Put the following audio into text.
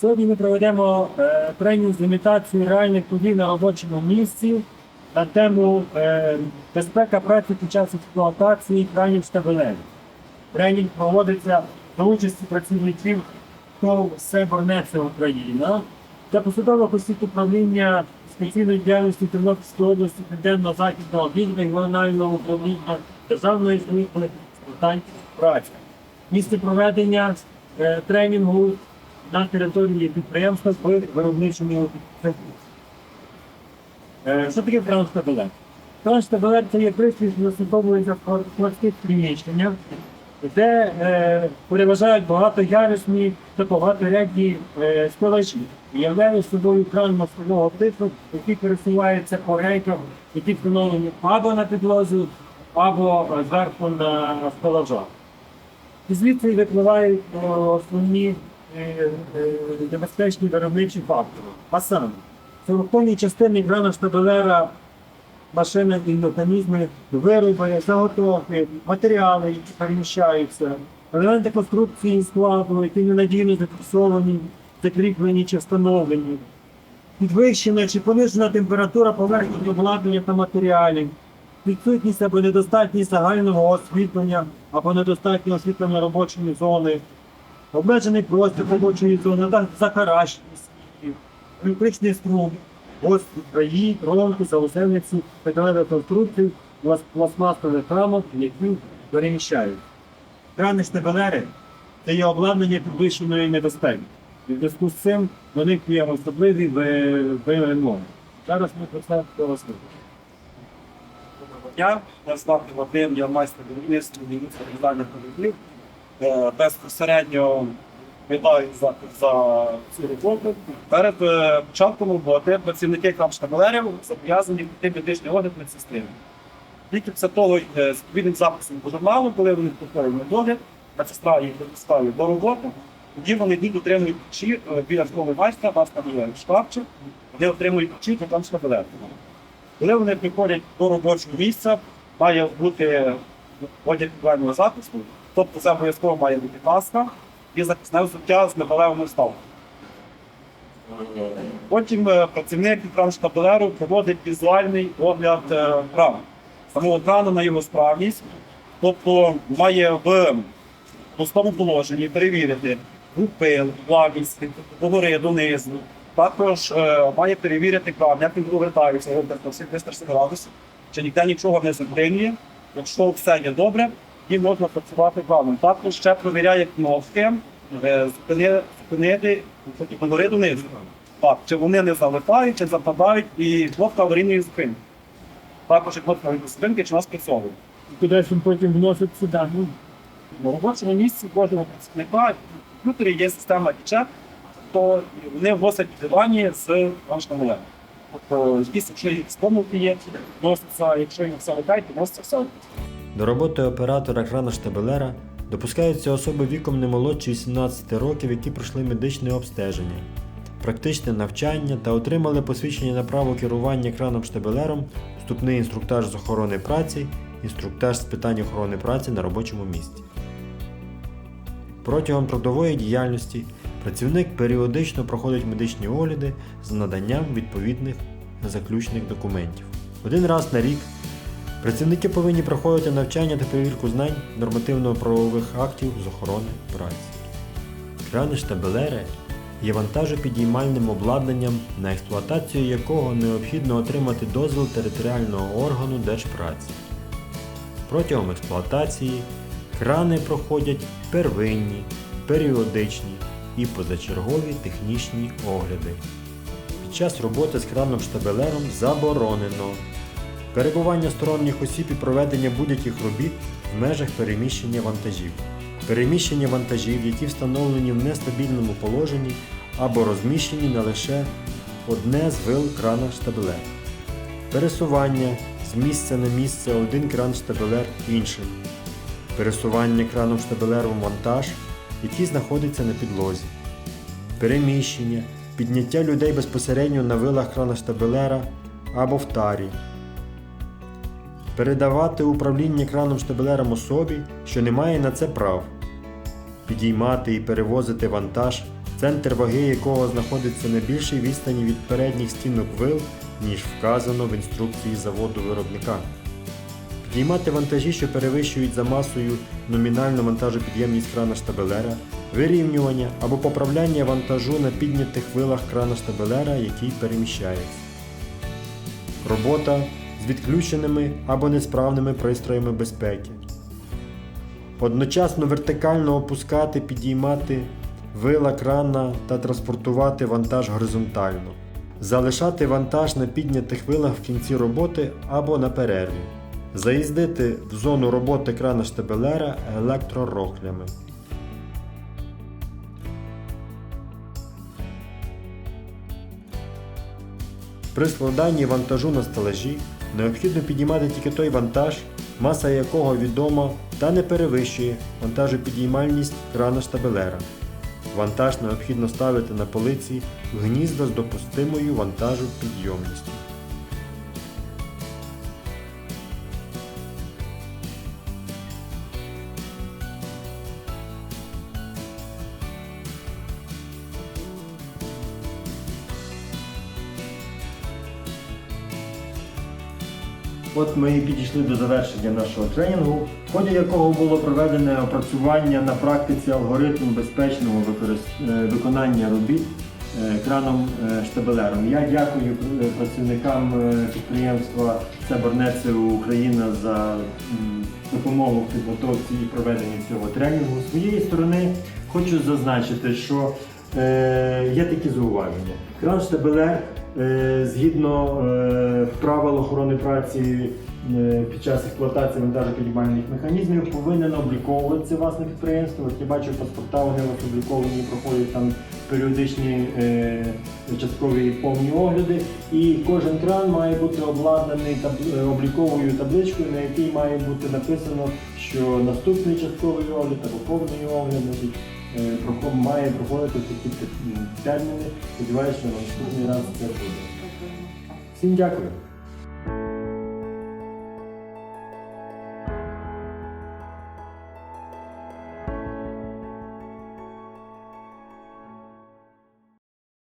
Сьогодні ми проведемо е, тренінг з імітації реальних подій на робочому місці на тему е, безпека праці під час експлуатації кранів штабелевих. Тренінг проводиться за участі працівників ТОВ «Себорнеце Україна та посадових осіб управління спеційної діяльності Тернопільської області Південно-Західного відділу регіонального управління Державної служби з питань праці. Місце проведення е, тренінгу на території підприємства в виробничому цеху. Е, Що таке транспортабелет? Транспортабелет це є пристрій, що застосовується в складських приміщеннях, де е, переважають багатоярусні та багаторядні е, стелажі. І Являє собою кран мостового типу, який пересувається по рейках, які встановлені або на підлозі, або зверху на стелажах. Звідси випливають е, основні небезпечні виробничі фактори. А саме, функційні частини крана штабелера, машини і механізми, вироби, заготовки, матеріали, які переміщаються, елементи конструкції складу, які ненадійно зафіксовані, закріплені чи встановлені, підвищена чи понижена температура поверхні обладнання та матеріалів, відсутність або недостатність загального освітлення або недостатнього освітлення робочої зони, обмежений простір робочої зони, та захаращеність світів, електричний струм, гості, краї, кромки, заусельниці, металевих конструкцій, плас- пластмасових рамок, які переміщають. Крани штабелери це є обладнання підвищеної небезпеки. І в зв'язку з цим до них є особливі вимоги. Зараз ми про це розповімо. Доброго дня, я звати Вадим, я майстер будівництва міністра дизайнер кораблів. Е, Безпосередньо відповідаю за, за цю роботу. Перед е, початком роботи працівники крамштабелерів зобов'язані пройти медичний огляд медсестри. Тільки після того е, з відповідним записом по журналу, коли вони проходять медогляд, медсестра їх допускає до роботи, тоді вони йдуть отримують ключі е, біля школи майстра, вас там є штабчик, де отримують ключі до крамштабелерів. Коли вони приходять до робочого місця, має бути одяг підвального захисту, тобто це обов'язково має бути каска і захисне взуття з металевими вставками. Потім е, працівник транштабелеру проводить візуальний огляд е, крану. Самого крану на його справність, тобто має в пустому положенні перевірити рух пил, влагість, догори, донизу. Також е, має перевірити кран, як він повертається всіх 360 градусів, чи ніде нічого не заклинює. Якщо все є добре, і можна працювати краном. Також ще провіряє кнопки, е, зупини- зупинити догори донизу. Так, чи вони не залипають, чи западають, і кнопка аварійної зупинки. Також і кнопка аварійної зупинки, чи вона спрацьовує. Кудись він потім вносить сюди. Ну, На робочому місці кожного працівника в комп'ютері є система чек, то вони вносять дані з вашого леву. Тобто, якщо якісь помилки є, вносяться, якщо їм все летять, то вноситься все. До роботи оператора крана штабелера допускаються особи віком не молодші 18 років, які пройшли медичне обстеження, практичне навчання та отримали посвідчення на право керування краном штабелером, вступний інструктаж з охорони праці, інструктаж з питань охорони праці на робочому місці. Протягом трудової діяльності працівник періодично проходить медичні огляди з наданням відповідних заключних документів. Один раз на рік Працівники повинні проходити навчання та перевірку знань нормативно-правових актів з охорони праці. Крани штабелери є вантажопідіймальним обладнанням, на експлуатацію якого необхідно отримати дозвіл територіального органу Держпраці. Протягом експлуатації крани проходять первинні, періодичні і позачергові технічні огляди. Під час роботи з краном штабелером заборонено перебування сторонніх осіб і проведення будь-яких робіт в межах переміщення вантажів, переміщення вантажів, які встановлені в нестабільному положенні або розміщені на лише одне з вил крана штабелер, пересування з місця на місце один кран штабелер іншим, пересування краном штабелером вантаж, який знаходиться на підлозі, переміщення, підняття людей безпосередньо на вилах крана штабелера або в тарі, передавати управління краном штабелером особі, що не має на це прав, підіймати і перевозити вантаж центр ваги якого знаходиться на більшій відстані від передніх стінок вил, ніж вказано в інструкції заводу виробника. Підіймати вантажі, що перевищують за масою номінальну вантажопідємність крана штабелера, вирівнювання або поправляння вантажу на піднятих вилах крана штабелера, який переміщається. Робота з відключеними або несправними пристроями безпеки. Одночасно вертикально опускати, підіймати вила крана та транспортувати вантаж горизонтально. Залишати вантаж на піднятих вилах в кінці роботи або на перерві. Заїздити в зону роботи крана штабелера електророхлями. При складанні вантажу на стелажі необхідно підіймати тільки той вантаж, маса якого відома та не перевищує вантажопідіймальність крана штабелера. Вантаж необхідно ставити на полиці в гнізда з допустимою вантажопідйомністю. От ми і підійшли до завершення нашого тренінгу, в ході якого було проведене опрацювання на практиці алгоритму безпечного е, виконання робіт е, краном е, штабелером. Я дякую працівникам підприємства Себорнеце Україна за допомогу в підготовці і проведенні цього тренінгу. З своєї сторони хочу зазначити, що є такі зауваження. Кран штабелер згідно е, правил охорони праці е, під час експлуатації вантажопідіймальних механізмів повинен обліковуватися власне підприємство. От я бачу паспорта, вони обліковані, проходять там періодичні е, часткові повні огляди. І кожен кран має бути обладнаний е, обліковою табличкою, на якій має бути написано, що наступний частковий огляд або повний огляд е, має проходити такі терміни. Сподіваюся, що на наступний раз це буде. Всім дякую.